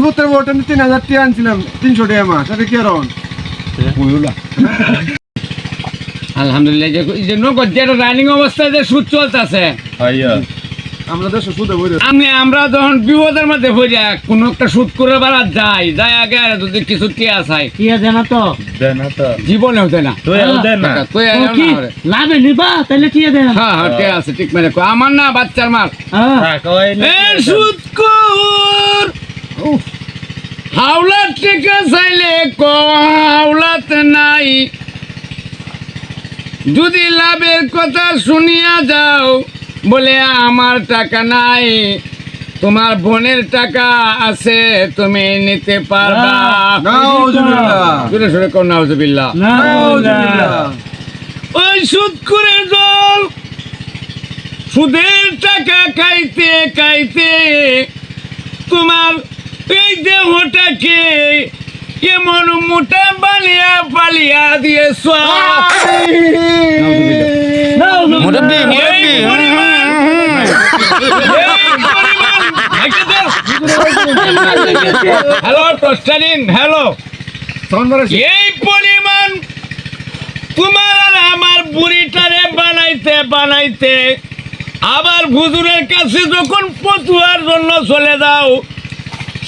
পুত্রের বউটা আমি তিন হাজার টাকা আনছিলাম তিনশো টাকা মাস এটা কি আর আলহামদুলিল্লাহ যে নগদ যেটা রানিং অবস্থায় যে সুদ চলতেছে। আমরা দেশ সুদে বই আমি আমরা যখন বিপদের মধ্যে হয়ে যায় কোনো একটা সুদ করে বেড়া যাই যাই আগে যদি কিছু টিয়া চাই। কি আছে না তো। জীবনে হতে না। তুই দেন না। তুই কি? লাভে নিবা তাহলে ঠিক আছে হ্যাঁ হ্যাঁ ঠিক আছে ঠিক মানে আমার না বাচ্চার মার। হ্যাঁ। এ সুদকুর হাওলার টিকা চাইলে ক হাওলাত নাই। যদি লাভের কথা শুনিয়া যাও বলে আমার টাকা নাই তোমার বোনের টাকা আছে তুমি নিতে পারবা। ওই সুদ করে দল সুদের টাকা খাইতে খাইতে তোমার এই দেহটাকে এমন মোটা বালিয়া পালিয়া দিয়েছ। পরিমাণ- এই পরিমাণ- হ্যালো টোস্টারিন হ্যালো। এই পরিমাণ তোমার আর আমার বুড়িটারে বানাইতে বানাইতে আবার হুজুরের কাছে যখন পতুয়ার জন্য চলে যাও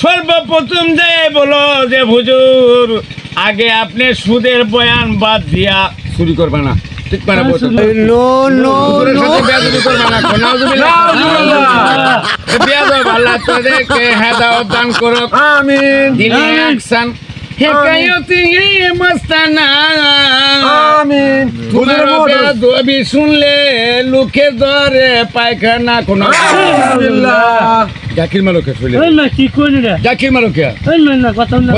সর্বপ্রথম যে বলো যে হুজুর আগে আপনি সুদের বয়ান বাদ দিয়া চুরি করবে না। ঠিক মানে সাথে না। নাউজুবিল্লাহ বেয়াদব আল্লাহ তোদেরকে হেদায়েত দান করুক। আমিন। দিনে আকসান হেকায়তি মস্তানা। আমিন। তোমার হুজুরের শুনলে লোকে ধরে পায়খানা কোনো জাকির মালকে না কি করি রে? জাকির মালকে না না কথা না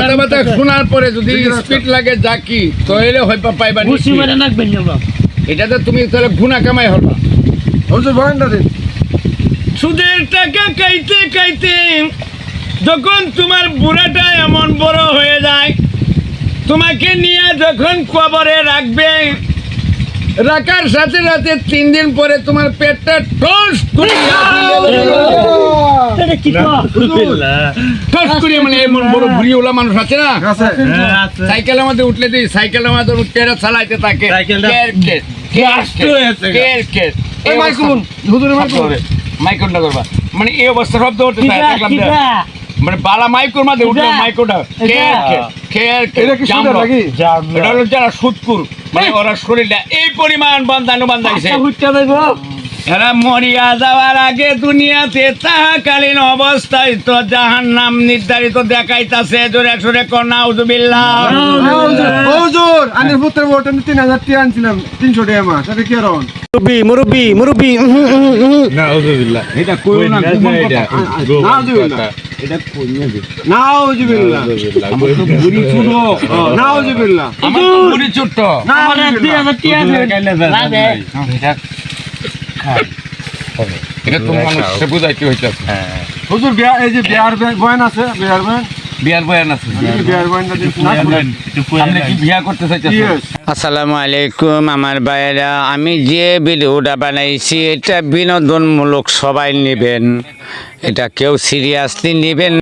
শোনার পরে যদি স্পিড লাগে জাকি তাহলে পাইবা। মারে না এটাতে তুমি তাহলে কামাই সুদের টাকা খাইতে খাইতে যখন তোমার বুড়াটা এমন বড় হয়ে যায় তোমাকে নিয়ে যখন কবরে রাখবে রাখার সাথে সাথে তিন দিন পরে তোমার পেটটা টস মানে এমন বড় ভুড়িওয়ালা মানুষ আছে না? সাইকেলের মধ্যে উঠলে দিই সাইকেলের মধ্যে উঠতে চালাইতে থাকে। সাইকেলটা কের কের, কের নষ্ট কের, হয়েছে গা। কের কের। এই করবা। মানে অবস্থা শব্দ। মানে বালা মাইক্রোর মধ্যে উঠল এটা? মাইক্রোটা কের এটা? কের, কের কের, এটা কি সুদের জামলো। নাকি? এটা হলো যারা সুদকুর মানে ওরা শরীরটা এই পরিমাণ বান্ধানো বান্ধাইছে দেব এরা মরিয়া যাওয়ার আগে দুনিয়াতে তাহাকালীন অবস্থায় তো জাহান নাম নির্ধারিত দেখাইতাছে। জোরে সোরে কন্যা উজুবিল্লাহ হুজুর পুত্রের আমি তিন হাজার টাকা আনছিলাম তিনশো টাকা মাস। এটা কি আর মুরব্বি মুরব্বি মুরব্বি এটা কইও না। নাউজুবিল্লাহ। নাউজুবিল্লাহ। বুড়ি ছোট নাউজুবিল্লাহ আমার তো বুড়ি ছোট্ট আমার দুই হাজার টিয়া লাভে এটা তো মানুষকে বুঝাইতে হইতেছে হুজুর বিয়া এই যে বিয়ার বয়ান আছে বিয়ার বয়ান? বিয়ার বয়ান আছে। বিয়ার বয়ানটা দিন আপনি কি বিয়া করতে চাইতেছেন ইয়েস আসসালামু আলাইকুম আমার ভাইয়েরা। আমি যে ভিডিওটা বানাইছি এটা বিনোদনমূলক সবাই নেবেন। এটা কেউ সিরিয়াসলি নেবেন